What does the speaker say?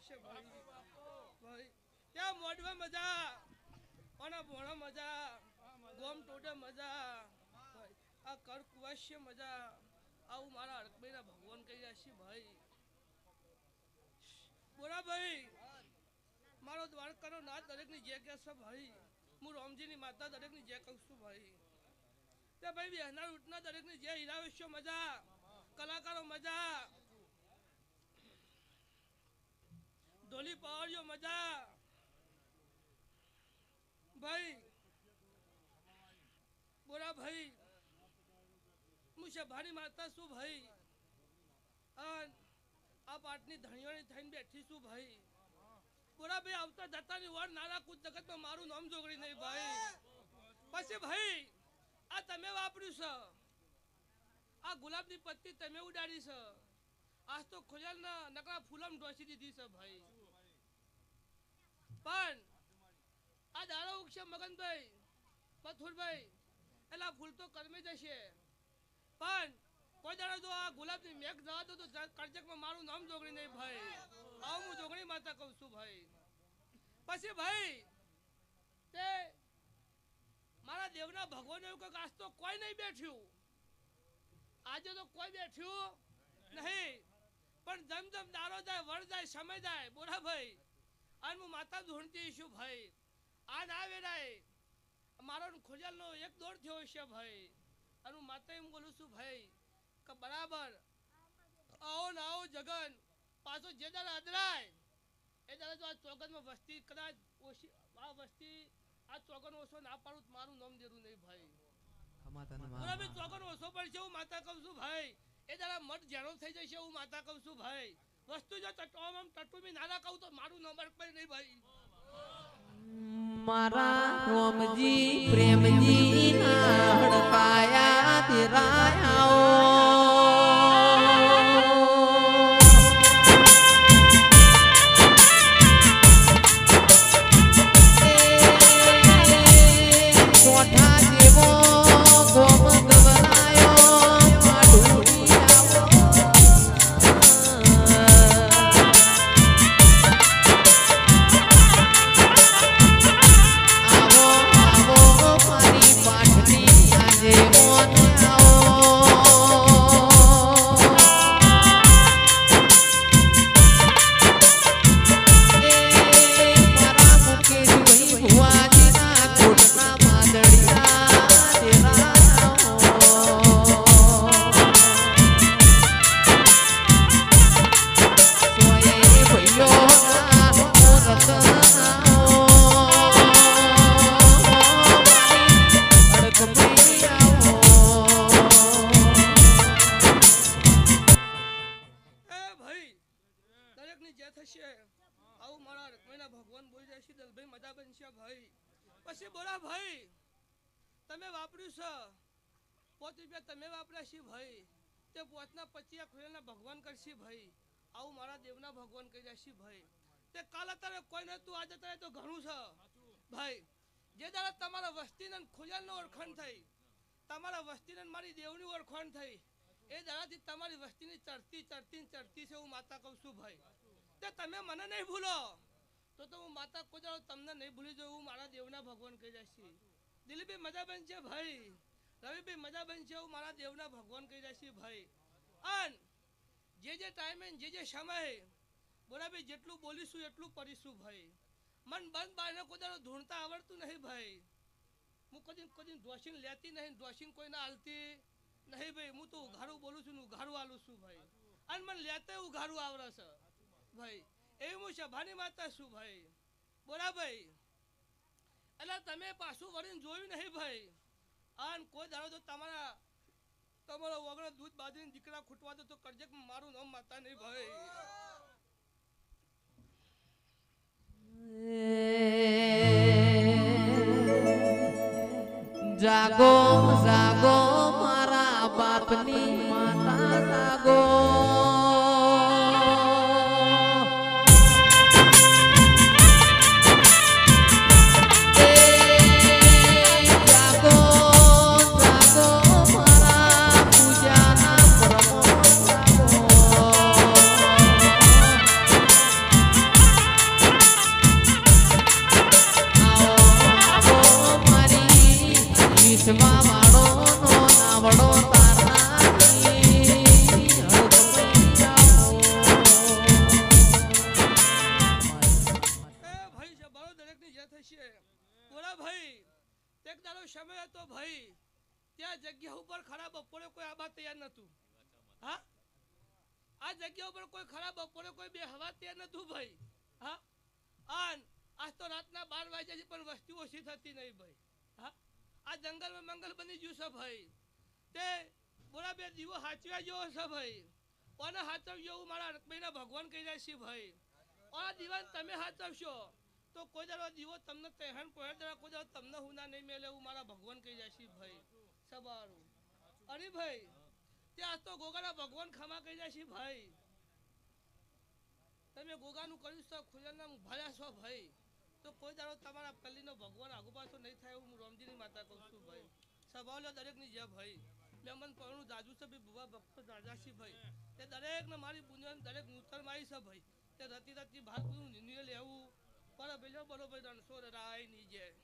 છે ભાઈ. નો મોઢવા મારા છે મારો નાથ દરેકની જે કહે છે ભાઈ. હું રામજીની માતા દરેકની જે કહું છું ભાઈ. તે ભાઈ બહેના ઉઠના દરેકની જે હિરાવેશ્યો મજા, કલાકારો મજા ઢોલી પાવડીઓ મજા. ભાઈ, બોરા ભાઈ, હું સભાની માતા શું ભાઈ. આ પાટની ધણીઓની થઈને બેઠી શું ભાઈ. બોરા ભાઈ, આવતા જતાની વાર નાના કુદ જગતમાં મારું નામ જોગડી નહીં ભાઈ. પછી ભાઈ, આ તમે વાપર્યું છે. આ ગુલાબની પત્તી તમે ઉડાડી છે. આજ તો ખોજાલ ના નકરા ફૂલમ ઢોસી દીધી છે ભાઈ. પણ આ દાડો ઉગશે મગનભાઈ, મથુરભાઈ. એલા ફૂલ તો કરમી જશે પણ કોઈ દાડો જો આ ગુલાબની મેઘ જવા દો તો કરજકમાં મારું નામ જોગણી નહીં ભાઈ. આવું હું જોગણી માતા કહું છું ભાઈ. પછી ભાઈ, તે મારા દેવના ભગવાન એવું કંઈક આજ તો કોઈ નહીં બેઠ્યું. આજે તો કોઈ બેઠ્યું નહીં. પણ જમ જમ દારો જાય વળ જાય, સમય જાય, બોરા ભાઈ અને હું માતા ધૂણતી છું ભાઈ. આ ના વેરાય મારો ખોજલનો એક દોડ થયો છે ભાઈ. અને હું માતા એમ બોલું છું ભાઈ કે બરાબર આવો ને આવો જગન પાછો જે દાડા અદરાય એ દાડા જો આ ચોગનમાં વસ્તી કદાચ ઓછી આ વસ્તી આ ચોગન ઓછો ના પાડું તો મારું નામ દેરું નહીં ભાઈ. બરાબર ચોગન ઓછો પડશે હું માતા કહું છું ભાઈ. એ દાડા મઠ જેનો થઈ જશે હું માતા કહું છું ભાઈ. વસ્તુ જો આમ ટટુમી નાના મારું રોમજી પ્રેમજી હડકાયા તેરાયાઓ બનશે ભાઈ. પછી બોલા, ભાઈ, તમે વાપર્યું છે? પોત રૂપિયા તમે વાપર્યા છે ભાઈ. તે પોતના પચીયા ખોલેના ભગવાન કરશે ભાઈ. આવું મારા દેવના ભગવાન કહી જશે ભાઈ. તે કાલ અત્યારે કોઈ નતું આજે અત્યારે તો ઘણું છે. ભાઈ, જે દાડા તમારા વસ્તીને ખુલેલનું ઓળખાણ થઈ, તમારા વસ્તીને મારી દેવની ઓળખાણ થઈ, એ દાડાથી તમારી વસ્તીની ચડતી ચડતી ચડતી છે હું માતા કહું છું ભાઈ. તે તમે મને નહીં ભૂલો. તો તો હું માતા કોઈ તમને નહીં ભૂલી જાઉં હું મારા દેવના ભગવાન કહી રહ્યા છે. દિલીપભાઈ મજા છે ભાઈ. રવિભાઈ મજા છે હું મારા દેવના ભગવાન કહી રહ્યા છે ભાઈ. અન જે જે ટાઈમે જે જે સમયે બોલાભાઈ જેટલું બોલીશું એટલું કરીશું ભાઈ. મન બંધ બારને કોઈ દાડો ધૂણતા આવડતું નહીં ભાઈ. હું કદી કદી ડોસીને લેતી નહીં ડોસીને કોઈને હાલતી નહીં ભાઈ. હું તો ઉઘાડું બોલું છું ને ઉઘાડું આલું છું ભાઈ. અને મને લેતે ઉઘાડું આવડે છે ભાઈ. એવી હું સભાની માતા છું ભાઈ? બોલા, ભાઈ, એટલે તમે પાછું વળીને જોયું નહીં ભાઈ? અને કોઈ દાડો તો તમારા, તમારો વગર દૂધ બાજરીને દીકરા ખૂટવા દો તો કરજે મારું નામ માતા નહીં ભાઈ. જાગો જાગો, મારા બાપની માતા, જાગો. ત્યાં જગ્યા ઉપર ખરાબ બપોરે કોઈ આબા તૈયાર નતું હા? આ જગ્યા ઉપર કોઈ ખરાબ બપોરે કોઈ બે હવા તૈયાર નતું ભાઈ. હા? આન, આજ તો રાતના બાર વાગ્યા છે પણ વસ્તી ઓછી થતી નહીં ભાઈ. હા? આ જંગલમાં મંગલ બની ગયું છે ભાઈ. તે બોલા બે દીવો હાચવ્યા જેવો છે ભાઈ. કોને હાચવ્યો એવું મારા રકભાઈના ભગવાન કહી રહ્યા છે ભાઈ. આ દીવાન તમે હાચવશો. તો કોઈ દાડો દીવો તમને તહેન પોહે દાડો કોઈ દાડો તમને હુના નહીં મેલે એવું મારા ભગવાન કહી જાય છે ભાઈ. સવારું. અરે ભાઈ, ત્યાં તો ગોગાના ભગવાન ખમા કહી જાય છે ભાઈ. તમે ગોગાનું કર્યું છો, ખુલ્લાના ભર્યા છો ભાઈ. તો કોઈ દાડો તમારા પલ્લીનો ભગવાન આગુ પાછો નહીં થાય હું રામજીની માતા કહું છું ભાઈ. સવાલો દરેકની જે ભાઈ. મેમન પરનું દાદુ છે ભાઈ, બુવા ભક્તો દાદા ભાઈ. તે દરેકને મારી બુનિયાદ દરેક નૂતન મારી છે ભાઈ. તે રતી રતી ભાત નિર્ણય લેવું. બરાબર બરોબર રણછોડ રાયની જય.